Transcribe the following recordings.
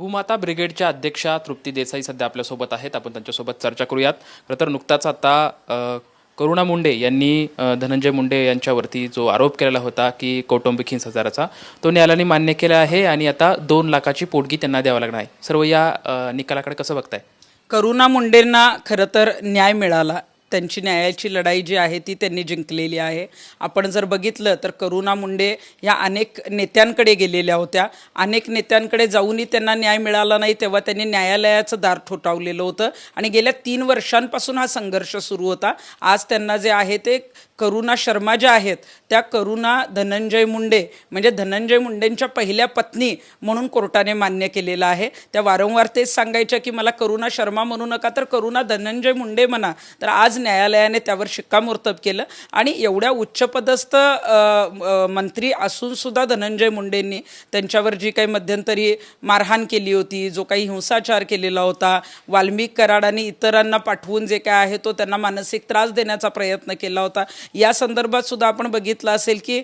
भूमाता ब्रिगेडच्या अध्यक्षा तृप्ती देसाई सध्या आपल्यासोबत आहेत. आपण त्यांच्यासोबत चर्चा करूयात. खरं तर नुकताच आता करुणा मुंडे यांनी धनंजय मुंडे यांच्यावरती जो आरोप केलेला होता की कौटुंबिक हिंस हजाराचा तो न्यायालयाने मान्य केला आहे आणि आता दोन लाखाची पोटगी त्यांना द्यावं लागणार आहे. सर्व या निकालाकडे कसं बघताय? करुणा मुंडेंना खरं तर न्याय मिळाला. त्यांची न्यायाची लढाई जी आहे ती त्यांनी जिंकलेली आहे. आपण जर बघितलं तर करुणा मुंडे ह्या अनेक नेत्यांकडे गेलेल्या होत्या. अनेक नेत्यांकडे जाऊनही त्यांना न्याय मिळाला नाही तेव्हा त्यांनी न्यायालयाचं दार ठोठावलेलं होतं. आणि गेल्या तीन वर्षांपासून हा संघर्ष सुरू होता. आज त्यांना जे आहे ते करुणा शर्मा ज्या आहेत त्या करुणा धनंजय मुंडे म्हणजे धनंजय मुंडेंच्या पहिल्या पत्नी म्हणून कोर्टाने मान्य केलेलं आहे. त्या वारंवार तेच सांगायच्या की मला करुणा शर्मा म्हणू नका तर करुणा धनंजय मुंडे म्हणा. तर आज न्यायालयाने त्यावर शिक्कामोर्तब केलं. आणि एवढ्या उच्चपदस्थ मंत्री असूनसुद्धा धनंजय मुंडेंनी त्यांच्यावर जी काही मध्यंतरी मारहाण केली होती जो काही हिंसाचार केलेला होता वाल्मिक कराड आणि इतरांना पाठवून जे काय आहे तो त्यांना मानसिक त्रास देण्याचा प्रयत्न केला होता. या संदर्भात सुद्धा आपण बघितलं असेल की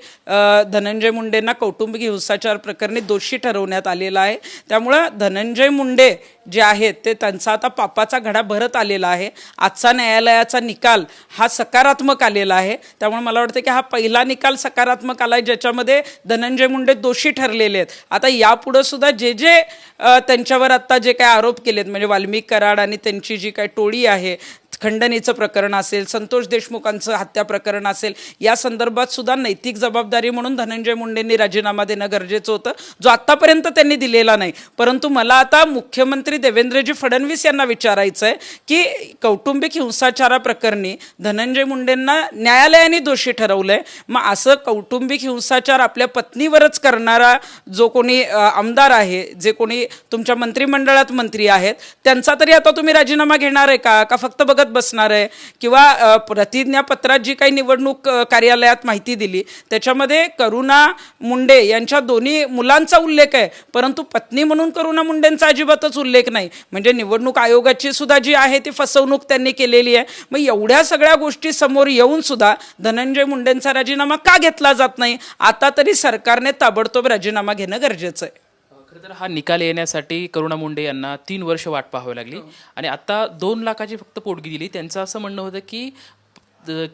धनंजय मुंडेंना कौटुंबिक हिंसाचार प्रकरणी दोषी ठरवण्यात आलेला आहे. त्यामुळं धनंजय मुंडे जे आहेत ते त्यांचा आता पापाचा घडा भरत आलेला आहे. आजचा न्यायालयाचा निकाल हा सकारात्मक आलेला आहे. त्यामुळे मला वाटतं की हा पहिला निकाल सकारात्मक आला आहे ज्याच्यामध्ये धनंजय मुंडे दोषी ठरलेले आहेत. आता यापुढं सुद्धा जे जे त्यांच्यावर आत्ता जे काय आरोप केलेत म्हणजे वाल्मिक कराड आणि त्यांची जी काही टोळी आहे खंडणीचं प्रकरण असेल संतोष देशमुखांचं हत्या प्रकरण असेल या संदर्भात सुद्धा नैतिक जबाबदारी म्हणून धनंजय मुंडेंनी राजीनामा देणं गरजेचं होतं जो आत्तापर्यंत त्यांनी दिलेला नाही. परंतु मला आता मुख्यमंत्री देवेंद्रजी फडणवीस यांना विचारायचं आहे की कौटुंबिक हिंसाचाराप्रकरणी धनंजय मुंडेंना न्यायालयाने दोषी ठरवलंय. मग असं कौटुंबिक हिंसाचार आपल्या पत्नीवरच करणारा जो कोणी आमदार आहे जे कोणी तुमच्या मंत्रिमंडळात मंत्री आहेत त्यांचा तरी आता तुम्ही राजीनामा घेणार आहे का? का फक्त बघत बसणार आहे किंवा प्रतिज्ञापत्रात जी काही निवडणूक कार्यालयात माहिती दिली त्याच्यामध्ये करुणा मुंडे यांच्या दोन्ही मुलांचा उल्लेख आहे. परंतु पत्नी म्हणून करुणा मुंडेंचा अजिबातच उल्लेख नाही. म्हणजे निवडणूक आयोगाची सुद्धा जी आहे ती फसवणूक त्यांनी केलेली आहे. मग एवढ्या सगळ्या गोष्टी समोर येऊन सुद्धा धनंजय मुंडेंचा राजीनामा का घेतला जात नाही? आता तरी सरकारने ताबडतोब राजीनामा घेणं गरजेचं आहे. खरं तर हा निकाल येण्यासाठी करुणा मुंडे यांना तीन वर्ष वाट पाहावी लागली. आणि आता दोन लाखाची फक्त पोटगी दिली. त्यांचं असं म्हणणं होतं की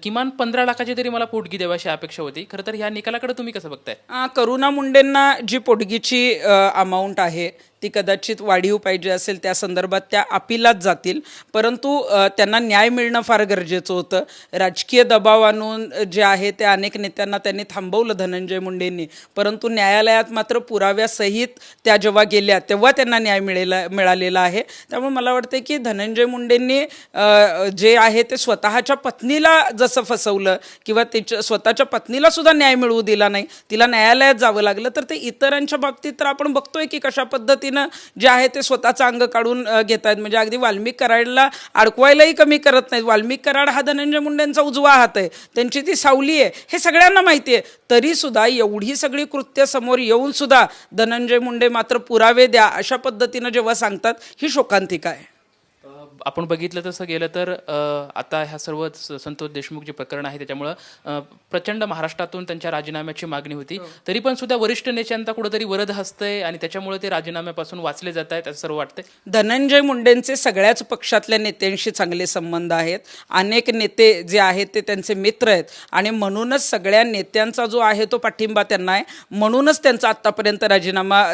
किमान पंधरा लाखाची तरी मला पोटगी द्यावी अशी अपेक्षा होती. खरं तर ह्या निकालाकडे तुम्ही कसं बघताय? करुणा मुंडेंना जी पोटगीची अमाऊंट आहे ती कदाचित वाढीव पाहिजे असेल त्या संदर्भात त्या अपिलात जातील. परंतु त्यांना न्याय मिळणं फार गरजेचं होतं. राजकीय दबाव आणून जे आहे ते अनेक नेत्यांना त्यांनी थांबवलं धनंजय मुंडेंनी. परंतु न्यायालयात मात्र पुराव्यासहित त्या जेव्हा गेल्या तेव्हा त्यांना न्याय मिळेला मिळालेला आहे. त्यामुळे मला वाटतं की धनंजय मुंडेंनी जे आहे ते स्वतःच्या पत्नीला जसं फसवलं किंवा तिच्या स्वतःच्या पत्नीला सुद्धा न्याय मिळवू दिला नाही तिला न्यायालयात जावं लागलं तर ते इतरांच्या बाबतीत तर आपण बघतोय की कशा पद्धतीनं जे आहे ते स्वतःचं अंग काढून घेत आहेत म्हणजे अगदी वाल्मिक कराडला अडकवायलाही कमी करत नाहीत. वाल्मिक कराड हा धनंजय मुंडेंचा उजवा हात आहे. त्यांची ती सावली आहे. हे सगळ्यांना माहिती आहे. तरी सुद्धा एवढी सगळी कृत्य समोर येऊन सुद्धा धनंजय मुंडे मात्र पुरावे द्या अशा पद्धतीनं जेव्हा सांगतात ही शोकांतिका आहे. आपण बघितलं तसं गेलं तर आता ह्या सर्व संतोष देशमुख जे प्रकरण आहे त्याच्यामुळं प्रचंड महाराष्ट्रातून त्यांच्या राजीनाम्याची मागणी होती. तरी पण सुद्धा वरिष्ठ नेत्यांचा कुठंतरी वरद हसतंय आणि त्याच्यामुळे ते राजीनाम्यापासून वाचले जात आहेत असं सर्व वाटतंय. धनंजय मुंडेंचे सगळ्याच पक्षातल्या नेत्यांशी चांगले संबंध आहेत. अनेक नेते जे आहेत ते त्यांचे मित्र आहेत. आणि म्हणूनच सगळ्या नेत्यांचा जो आहे तो पाठिंबा त्यांना आहे. म्हणूनच त्यांचा आत्तापर्यंत राजीनामा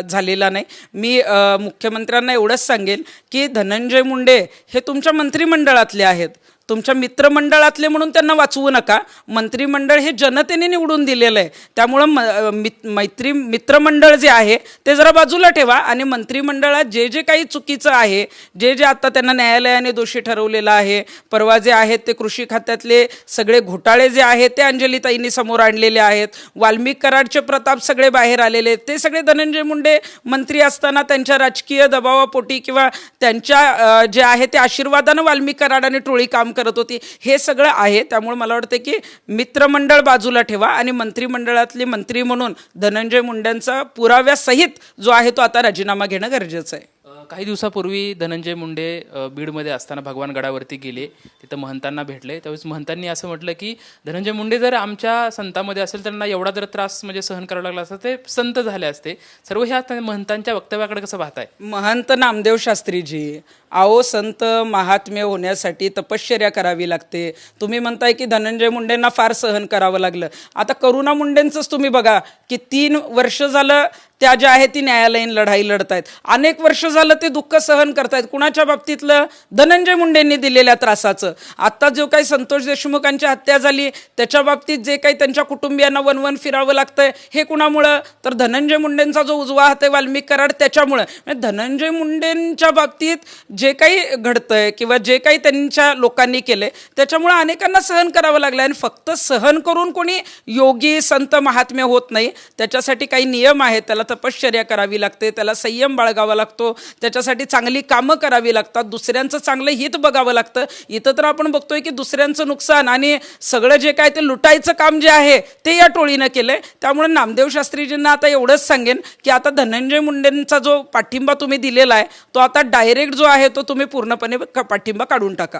झालेला नाही. मी मुख्यमंत्र्यांना एवढंच सांगेन की धनंजय मुंडे हे तुमच्या मंत्रिमंडळातले आहेत. तुमच्या मित्रमंडळातले म्हणून त्यांना वाचवू नका. मंत्रिमंडळ हे जनतेने निवडून दिलेलं आहे. त्यामुळं म मित मैत्री मित्रमंडळ जे आहे ते जरा बाजूला ठेवा आणि मंत्रिमंडळात जे जे काही चुकीचं आहे जे जे आता त्यांना न्यायालयाने दोषी ठरवलेलं आहे परवा जे आहेत ते कृषी खात्यातले सगळे घोटाळे जे आहेत ते अंजलीताईंनी समोर आणलेले आहेत. वाल्मिक कराडचे प्रताप सगळे बाहेर आलेले आहेत. ते सगळे धनंजय मुंडे मंत्री असताना त्यांच्या राजकीय दबावापोटी किंवा त्यांच्या जे आहे ते आशीर्वादानं वाल्मिक कराड आणि टोळी काम करत होती. हे सगळं आहे. त्यामुळे मला वाटतं की मित्रमंडळ बाजूला ठेवा आणि मंत्रिमंडळातले मंत्री म्हणून धनंजय मुंडेंचा पुराव्यासहित जो आहे तो आता राजीनामा घेणं गरजेचं आहे. काही दिवसापूर्वी धनंजय मुंडे बीडमध्ये असताना भगवान गडावरती गेले. तिथं महंतांना भेटले. त्यावेळेस महंतांनी असं म्हटलं की धनंजय मुंडे जर आमच्या संतामध्ये असेल त्यांना एवढा जर त्रास म्हणजे सहन करावा लागला असता ते संत झाले असते. सर्व ह्या महंतांच्या वक्तव्याकडे कसं पाहताय? महंत नामदेव शास्त्रीजी आओ संत महात्म्य होण्यासाठी तपश्चर्या करावी लागते. तुम्ही म्हणताय की धनंजय मुंडेंना फार सहन करावं लागलं. आता करुणा मुंडेंचंच तुम्ही बघा की तीन वर्ष झालं त्या ज्या आहेत ती न्यायालयीन लढाई लढतायत. अनेक वर्ष झालं ते दुःख सहन करतायत. कुणाच्या बाबतीतलं? धनंजय मुंडेंनी दिलेल्या त्रासाचं. आत्ता जो काही संतोष देशमुखांची हत्या झाली त्याच्या बाबतीत जे काही त्यांच्या कुटुंबियांना वनवन फिरावं लागतंय हे कुणामुळं? तर धनंजय मुंडेंचा जो उजवा हात आहे वाल्मिक कराड त्याच्यामुळं. म्हणजे धनंजय मुंडेंच्या बाबतीत जे काही घडतंय किंवा जे काही त्यांच्या लोकांनी केलंय त्याच्यामुळं अनेकांना सहन करावं लागलं आणि फक्त सहन करून कोणी योगी संत महात्म्य होत नाही त्याच्यासाठी काही नियम आहेत त्याला तपश्चर्या करावी लागते त्याला संयम बाळगावा लागतो त्याच्यासाठी चांगली कामं करावी लागतात दुसऱ्यांचं चांगलं हित बघावं लागतं. इथं तर आपण बघतोय की दुसऱ्यांचं नुकसान आणि सगळं जे काय ते लुटायचं काम जे आहे ते या टोळीनं केलंय. त्यामुळे नामदेव शास्त्रीजींना आता एवढंच सांगेन की आता धनंजय मुंडेंचा जो पाठिंबा तुम्ही दिलेला आहे तो आता डायरेक्ट जो आहे तो तुम्ही पूर्णपणे क- पाठिंबा काढून टाका.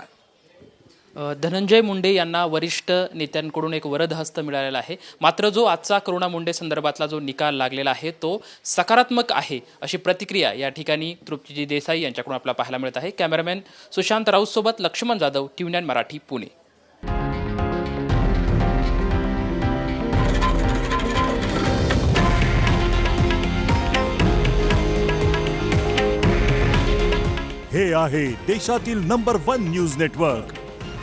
धनंजय मुंडे यांना वरिष्ठ नेत्यांकडून एक वरदहस्त मिळालेला आहे. मात्र जो आजचा करुणा मुंडे संदर्भातला जो निकाल लागलेला आहे तो सकारात्मक आहे अशी प्रतिक्रिया या ठिकाणी तृप्तीजी देसाई यांच्याकडून आपल्याला पाहायला मिळत आहे. कॅमेरामॅन सुशांत राऊतसोबत लक्ष्मण जाधव टी मराठी पुणे. हे आहे देशातील नंबर वन न्यूज नेटवर्क.